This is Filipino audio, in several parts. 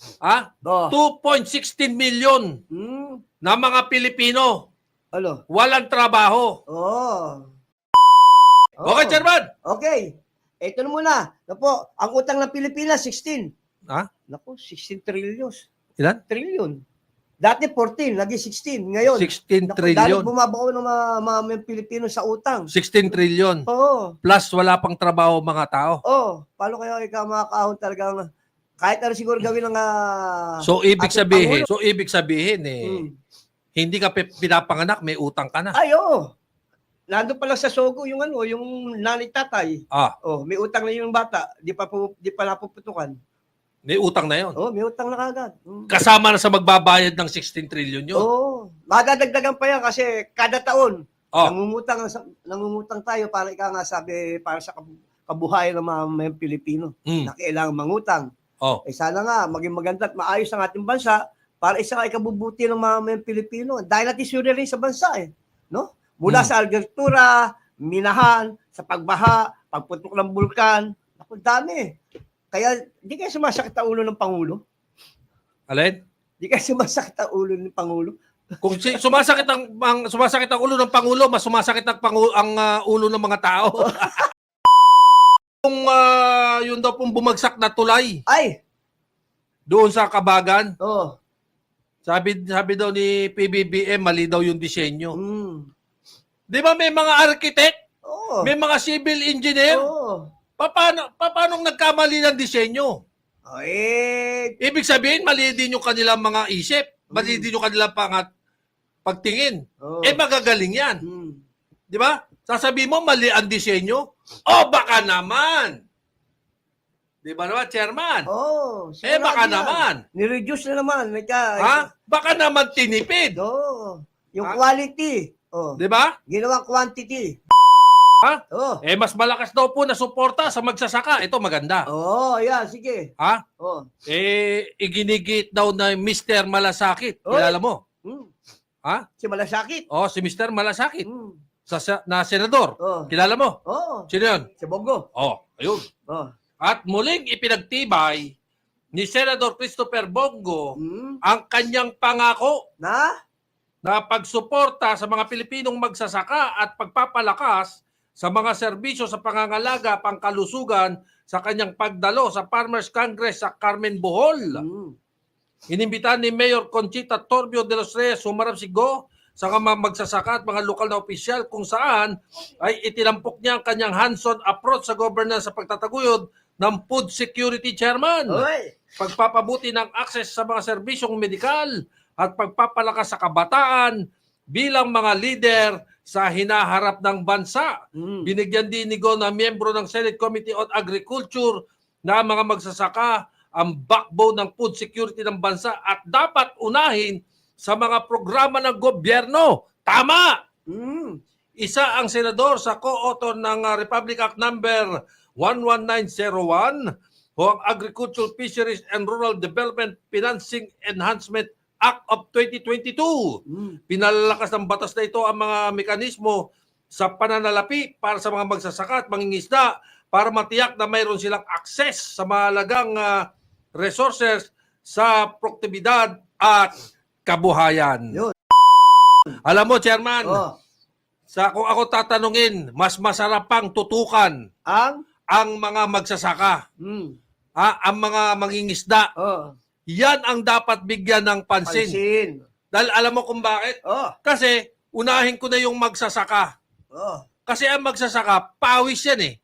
Oh. 2.16 million Hmm. na mga Pilipino Ano? walang trabaho. Oh. Okay, Chairman. Okay. Ito na muna. Napo, ang utang ng Pilipinas, 16. Ha? Naku, 16 trillion. Ilan? Trillion. Dati 14, lagi 16. Ngayon, 16 naku, trillion. dahil bumabaw ng mga, mga, mga Pilipino sa utang. 16 trillion. Oo. Plus wala pang trabaho mga tao. Oh, paano kaya ikaw makakaahon talagang kahit ano siguro gawin ng ah, So ibig sabihin, Pangulo. so ibig sabihin eh, Hmm. hindi ka pi- pinapanganak, may utang ka na. Ay, oo. Nandun pa lang sa Sogo yung ano, yung nanay tatay. Ah, Oh, may utang na yung bata, di pa di pa napuputukan. may utang na 'yon. Oh, may utang na kagad. Mm. Kasama na sa magbabayad ng 16 trillion 'yon. Oo. Madadagdagan pa yan kasi kada taon, Oh, nangungutang, nangungutang tayo para ika nga sabi, para sa kab- kabuhayan ng mga, mga Pilipino mm, na kailangan mangutang. Oh, Eh sana nga, maging maganda at maayos ang ating bansa para isa ay kabubuti ng mga, mga Pilipino. Dahil natin sure rin sa bansa eh. No? Mula Hmm. sa agrikultura, minahan, sa pagbaha, pagputok ng bulkan. Ako, dami. Kaya, di kayo sumasakit ang ulo ng Pangulo? alin? Di kayo sumasakit ang ulo ng Pangulo? Kung si, sumasakit ang, ang sumasakit ang ulo ng pangulo, mas sumasakit ang pangu, ang ah, ulo ng mga tao. Kung ah, yun daw pong bumagsak na tulay Ay! doon sa Kabagan, Oh. sabi sabi daw ni PBBM mali daw yung disenyo. Mm. 'Di ba may mga architect, Oh. may mga civil engineer, Oh. paano paano nagkamali ng disenyo? Oh, eh, Ibig sabihin mali din yung kanilang mga isip, mali Mm. din yung kanilang pangat pagtingin. oh. Eh magagaling 'yan. Mm. 'Di ba? Sasabihin mo mali ang disenyo? O baka naman. 'Di ba naman, chairman? Oh, eh baka yan. naman. Ni-reduce na naman. Nagka, Ha? Baka naman tinipid. Oo. Yung Ha? quality. Oh. 'Di ba? Ginawang quantity. Ha? Oh. Eh mas malakas daw po na suporta sa magsasaka. Ito maganda. Oh, yeah, sige. Ha? Oh. Eh iginigit daw na Mr. Malasakit. Oy. Kilala mo? Hmm. Ha? Si Malasakit. Oh, si Mr. Malasakit Hmm. Sa, sa na senador. Oh. Kilala mo? Oh. Sino 'yun? Si Bongo. Oh, ayun. Oh. At muling ipinagtibay ni Senador Christopher Bongo Hmm. ang kanyang pangako Na? na pagsuporta sa mga Pilipinong magsasaka at pagpapalakas sa mga serbisyo sa pangangalaga, pangkalusugan sa kanyang pagdalo sa Farmers Congress sa Carmen Bohol. Hmm. Inimbitahan ni Mayor Conchita Torbio de los Reyes sumarap si Go sa mga magsasaka at mga lokal na opisyal kung saan ay itinampok niya ang kanyang hands-on approach sa governance sa pagtataguyod ng food security chairman Oy. pagpapabuti ng access sa mga serbisyong medikal at pagpapalakas sa kabataan bilang mga leader sa hinaharap ng bansa. Hmm. Binigyan din ni Go na miyembro ng Senate Committee on Agriculture na mga magsasaka ang backbone ng food security ng bansa at dapat unahin sa mga programa ng gobyerno. Tama! Hmm. Isa ang senador sa co-author ng uh, Republic Act number 11901 o ang Agricultural Fisheries and Rural Development Financing Enhancement Act of 2022. Hmm. Pinalalakas ng batas na ito ang mga mekanismo sa pananalapi para sa mga magsasaka at mangingisda para matiyak na mayroon silang access sa mahalagang ah, resources sa produktibidad at kabuhayan. Yun. Alam mo, Chairman, Oh. sa kung ako tatanungin, mas masarap pang tutukan Ang? ang mga magsasaka, Hmm. ha, ang mga mangingisda. Oh. Yan ang dapat bigyan ng pansin. Pansin. Dahil alam mo kung bakit? Oh. Kasi unahin ko na yung magsasaka. Oh. Kasi ang magsasaka, pawis yan eh.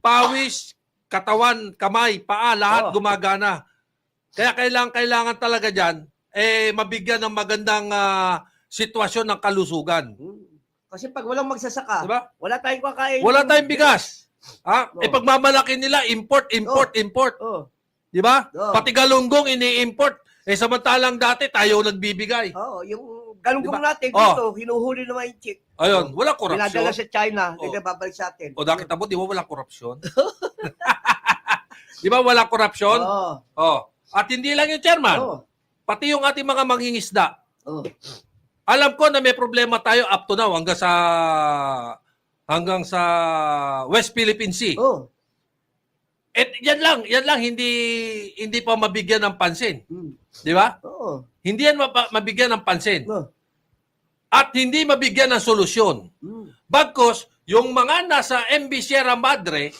Pawis, katawan, kamay, paa, lahat Oh. gumagana. Kaya kailangan kailangan talaga diyan eh mabigyan ng magandang ah, sitwasyon ng kalusugan. Hmm. Kasi pag walang magsasaka, 'Di ba? wala tayong kakain. Wala tayong bigas. Ha? Oh. Eh pagmamalaki nila import, import, import, Oh. 'di ba? Oh. Pati galunggong ini-import. Eh samantalang dati tayo nagbibigay. Oo, yung galunggong Diba? natin Oh. dito, hinuhuli naman yung chick. Ayun, wala Dinadala korupsyon. sa China, Oh. oh. babalik sa atin. O nakita mo, di ba wala korupsyon? di ba wala korupsyon? Oo. Oh. At hindi lang yung chairman, Oo. Pati yung ating mga mangingisda. Oo. Alam ko na may problema tayo up to now hanggang sa hanggang sa West Philippine Sea. Oo. Et yan lang, yan lang hindi hindi pa mabigyan ng pansin, Hmm. 'di ba? Oo. Hindi yan mabigyan ng pansin No. at hindi mabigyan ng solusyon. Hmm. Bagkos, yung mga nasa MB Sierra Madre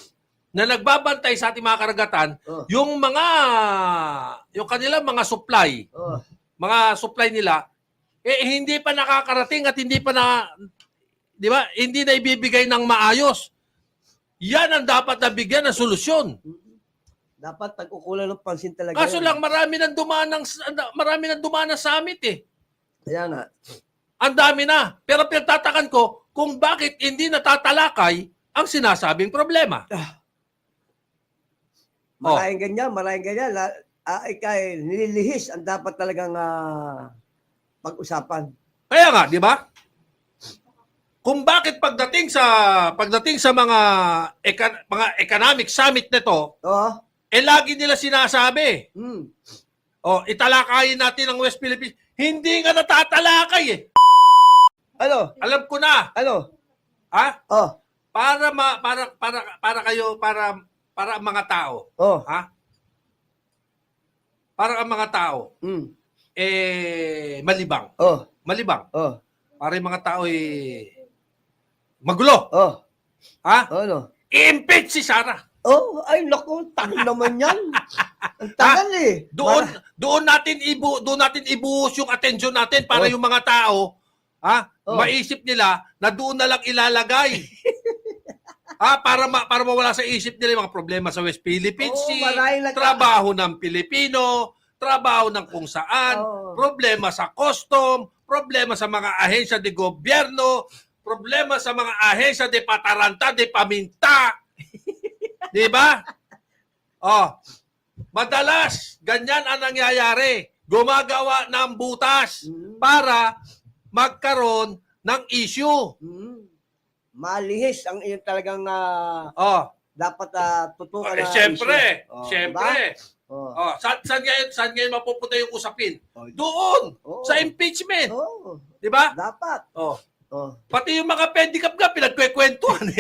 na nagbabantay sa ating mga karagatan, Oh. yung mga yung kanilang mga supply, Oh. mga supply nila eh hindi pa nakakarating at hindi pa na 'di ba? Hindi na ibibigay ng maayos. Yan ang dapat nabigyan ng solusyon. Dapat pag-ukulan ng pansin talaga. Kaso yan. lang marami nang dumaan ng marami nang dumaan ng summit eh. Kaya nga. Ang dami na. Pero pinagtatakan ko kung bakit hindi natatalakay ang sinasabing problema. Oh. Maraming ganyan, maraming ganyan. La, ah, ikay, nililihis ang dapat talagang ah, pag-usapan. Kaya nga, di ba? Kung bakit pagdating sa pagdating sa mga eka- mga economic summit nito, Oo. eh lagi nila sinasabi, Hmm. oh, italakayin natin ang West Philippines. Hindi nga natatalakay eh. Ano? Alam ko na, Ano? ha? Oh. Para ma, para para para kayo para para ang mga tao, Oh. ha? Para ang mga tao Hmm. eh malibang, Oh. malibang. Oh. Para yung mga tao eh magulo, Oh. ha? Ano? I-impeach si Sara. Oh, ay naku, tagal naman yan. Ang tagal eh. Doon Para- doon natin ibu doon natin ibuhos yung attention natin para Oh. yung mga tao ha Oh. maisip nila na doon na lang ilalagay. ha para ma, para mawala sa isip nila yung mga problema sa West Philippine Oo, Sea, maraming nagka- trabaho ng Pilipino, trabaho ng kung saan, Oo. problema sa custom, problema sa mga ahensya de gobyerno, problema sa mga ahensya de pataranta, de paminta. Di ba? Oh. Madalas, ganyan ang nangyayari. Gumagawa ng butas Hmm. para magkaroon ng issue. Hmm. Malihis ang iyong talagang ah, Oh, dapat uh, tutukan eh, na syempre, issue. Oh, syempre. diba? Oh. Oh, saan, saan ngayon, saan ngayon mapupunta yung usapin? Oh. Doon, Oo. sa impeachment. Oh. Di ba? Dapat. Oh. Oh. Pati yung mga pedicab nga, pinagkwekwentuhan.